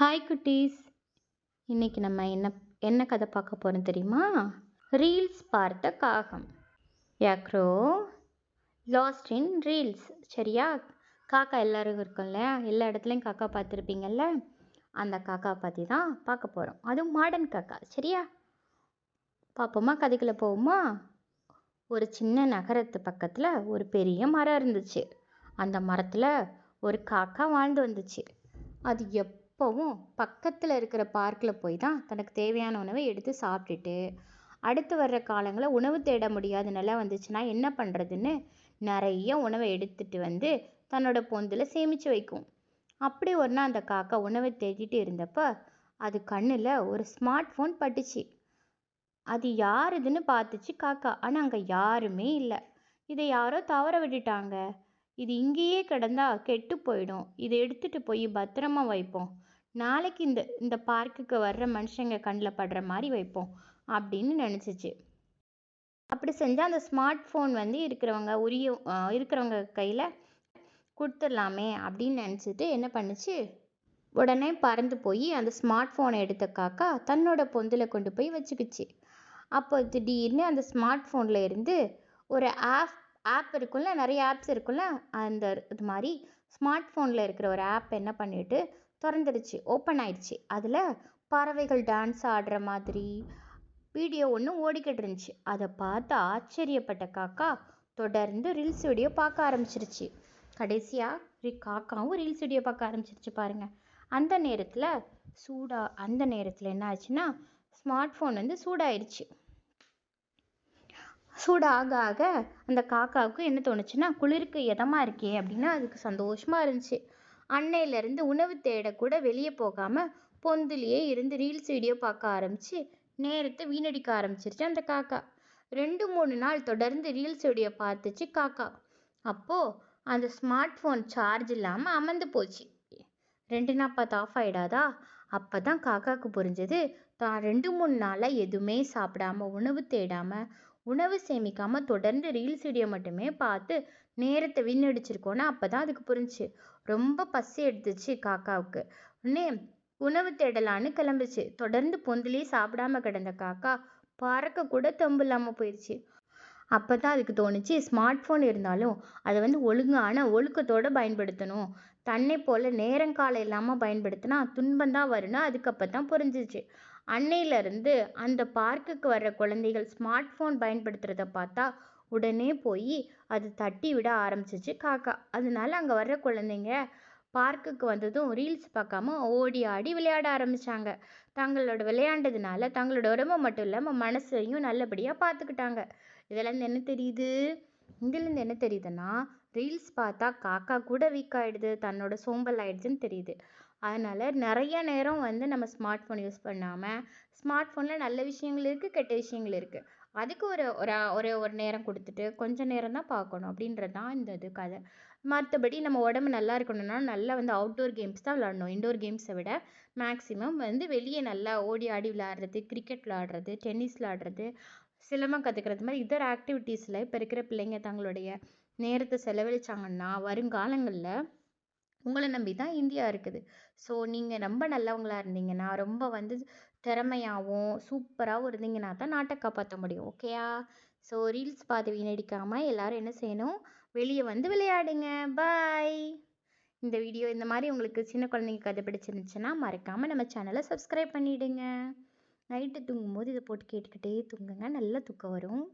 Hi குட்டீஸ். இன்றைக்கி நம்ம என்ன என்ன கதை பார்க்க போகிறோம் தெரியுமா? ரீல்ஸ் பார்த்த காகம். யாக்ரோ? லாஸ்ட் இன் ரீல்ஸ் சரியா? காக்கா எல்லோரும் இருக்கும்ல எல்லா இடத்துலையும் காக்கா பார்த்துருப்பீங்கல்ல அந்த காக்கா பற்றி தான் பார்க்க போகிறோம் அதுவும் மாடர்ன் காக்கா. சரியா? பார்ப்போமா? கதைக்குள்ளே போவோமா? ஒரு சின்ன நகரத்து பக்கத்தில் ஒரு பெரிய மரம் இருந்துச்சு. அந்த மரத்தில் ஒரு காக்கா வாழ்ந்து வந்துச்சு. அது எப் எப்போவும் பக்கத்தில் இருக்கிற பார்க்கில் போய் தான் தனக்கு தேவையான உணவை எடுத்து சாப்பிட்டுட்டு அடுத்து வர்ற காலங்களில் உணவு தேட முடியாத நிலை வந்துச்சுன்னா என்ன பண்ணுறதுன்னு நிறைய உணவை எடுத்துட்டு வந்து தன்னோட பொந்தில் சேமித்து வைக்கும். அப்படி ஒரு நாள் அந்த காக்கா உணவை தேடிட்டு இருந்தப்போ அது கண்ணில் ஒரு ஸ்மார்ட் ஃபோன் பட்டுச்சு. அது யாருதுன்னு பார்த்துச்சு காக்கா. ஆனால் அங்கே யாருமே இல்லை. இதை யாரோ தவற விட்டுட்டாங்க. இது இங்கேயே கிடந்தா கெட்டு போயிடும். இதை எடுத்துட்டு போய் பத்திரமா வைப்போம். நாளைக்கு இந்த இந்த பார்க்குக்கு வர்ற மனுஷங்க கண்ணில் படுற மாதிரி வைப்போம் அப்படின்னு நினச்சிச்சு. அப்படி செஞ்சால் அந்த ஸ்மார்ட் ஃபோன் வந்து இருக்கிறவங்க உரிய இருக்கிறவங்க கையில் கொடுத்துடலாமே அப்படின்னு நினச்சிட்டு என்ன பண்ணுச்சு? உடனே பறந்து போய் அந்த ஸ்மார்ட் ஃபோனை எடுத்த காக்கா தன்னோட பொந்தில் கொண்டு போய் வச்சுக்கிச்சு. அப்போ திடீர்னு அந்த ஸ்மார்ட் ஃபோனில் இருந்து ஒரு ஆப் ஆப் இருக்கும்ல நிறைய ஆப்ஸ் இருக்கும்ல அந்த இது மாதிரி ஸ்மார்ட் ஃபோனில் இருக்கிற ஒரு ஆப் என்ன பண்ணிட்டு திறந்துடுச்சு ஓப்பன் ஆயிடுச்சு. அதில் பறவைகள் டான்ஸ் ஆடுற மாதிரி வீடியோ ஒன்று ஓடிக்கிட்டு இருந்துச்சு. அதை பார்த்து ஆச்சரியப்பட்ட காக்கா தொடர்ந்து ரீல்ஸ் வீடியோ பார்க்க ஆரம்பிச்சிருச்சு. கடைசியாக காக்காவும் ரீல்ஸ் வீடியோ பார்க்க ஆரம்பிச்சிருச்சு பாருங்கள் அந்த நேரத்தில் சூடாக அந்த நேரத்தில் என்ன ஆச்சுன்னா ஸ்மார்ட் ஃபோன் வந்து சூடாயிடுச்சு. சூடாக ஆக அந்த காக்காவுக்கு என்ன தோணுச்சுன்னா குளிருக்கு இதமாக இருக்கே அப்படின்னு அதுக்கு சந்தோஷமாக இருந்துச்சு. அன்னையிலேருந்து உணவு தேடக்கூட வெளியே போகாமல் பொந்துலேயே இருந்து ரீல்ஸ் வீடியோ பார்க்க ஆரம்பிச்சு நேரத்தை வீணடிக்க ஆரம்பிச்சிருச்சு அந்த காக்கா. ரெண்டு மூணு நாள் தொடர்ந்து ரீல்ஸ் வீடியோ பார்த்துச்சு காக்கா. அப்போது அந்த ஸ்மார்ட் ஃபோன் சார்ஜ் இல்லாமல் அமர்ந்து போச்சு. ரெண்டு நாள் பார்த்து ஆஃப் ஆகிடாதா அப்போ தான் காக்காவுக்கு புரிஞ்சது தான் ரெண்டு மூணு நாளாக எதுவுமே சாப்பிடாம உணவு தேடாமல் உணவு சேமிக்காமல் தொடர்ந்து ரீல்ஸ் வீடியோ மட்டுமே பார்த்து நேரத்தை வீணடிச்சிருக்கோன்னு அப்போ தான் அதுக்கு புரிஞ்சுச்சு. ரொம்ப பசி எடுத்துச்சு காக்காவுக்கு. உடனே உணவு தேடலான்னு கிளம்புச்சு. தொடர்ந்து பொந்திலே சாப்பிடாம கிடந்த காக்கா பறக்க கூட தம்பு இல்லாமல் போயிடுச்சு அப்போ தான் அதுக்கு தோணுச்சு ஸ்மார்ட் ஃபோன் இருந்தாலும் அதை வந்து ஒழுங்கான ஒழுக்கத்தோடு பயன்படுத்தணும். தன்னை போல் நேரங்காலம் இல்லாமல் பயன்படுத்தினா துன்பம் தான் வரும்னு அதுக்கு அப்போ தான் புரிஞ்சிச்சு. அன்னையிலேருந்து அந்த பார்க்குக்கு வர்ற குழந்தைகள் ஸ்மார்ட் ஃபோன் பயன்படுத்துகிறத பார்த்தா உடனே போய் அது தட்டி விட ஆரம்பிச்சிச்சு காக்கா. அதனால அங்கே வர்ற குழந்தைங்க பார்க்குக்கு வந்ததும் ரீல்ஸ் பார்க்காம ஓடி ஆடி விளையாட ஆரம்பித்தாங்க தங்களோட விளையாண்டதுனால தங்களோட உடம்பு மட்டும் இல்லாமல் மனசையும் நல்லபடியாக பார்த்துக்கிட்டாங்க. இதுலேருந்து என்ன தெரியுது? இதுலேருந்து என்ன தெரியுதுன்னா ரீல்ஸ் பார்த்தா காக்கா கூட வீக் ஆகிடுது தன்னோட சோம்பல் ஆயிடுதுன்னு தெரியுது. அதனால் நிறைய நேரம் வந்து நம்ம ஸ்மார்ட் ஃபோன் யூஸ் பண்ணாமல் ஸ்மார்ட் ஃபோனில் நல்ல விஷயங்கள் இருக்குது கெட்ட விஷயங்கள் இருக்குது அதுக்கு ஒரு ஒரு ஒரு ஒரு நேரம் கொடுத்துட்டு கொஞ்சம் நேரம் தான் பார்க்கணும் அப்படின்றது தான் இந்த இது கதை. மற்றபடி நம்ம உடம்பு நல்லா இருக்கணும்னா நல்லா வந்து அவுட்டோர் கேம்ஸ் தான் விளாடணும் இன்டோர் கேம்ஸை விட மேக்ஸிமம் வந்து வெளியே நல்லா ஓடி ஆடி விளாட்றது கிரிக்கெட் விளாட்றது டென்னிஸ் விளாட்றது சிலம்பம் கற்றுக்கிறது மாதிரி இதர் ஆக்டிவிட்டீஸில் இப்போ இருக்கிற பிள்ளைங்க தங்களுடைய நேரத்தை செலவழிச்சாங்கன்னா வருங்காலங்களில் உங்களை நம்பி தான் இந்தியா இருக்குது. ஸோ நீங்கள் ரொம்ப நல்லவங்களா இருந்தீங்கன்னா ரொம்ப வந்து திறமையாகவும் சூப்பராகவும் இருந்தீங்கன்னா தான் நாட்டை காப்பாற்ற முடியும். ஓகேயா ஸோ ரீல்ஸ் பார்த்து வீணடிக்காமல் எல்லோரும் என்ன செய்யணும்? வெளியே வந்து விளையாடுங்க. பாய் இந்த வீடியோ இந்த மாதிரி உங்களுக்கு சின்ன குழந்தைங்க கதை பிடிச்சிருந்துச்சுன்னா மறக்காமல் நம்ம சேனலை சப்ஸ்கிரைப் பண்ணிவிடுங்க நைட்டு தூங்கும்போது இதை போட்டு கேட்டுக்கிட்டே தூங்குங்க. நல்லா தூக்கம் வரும்.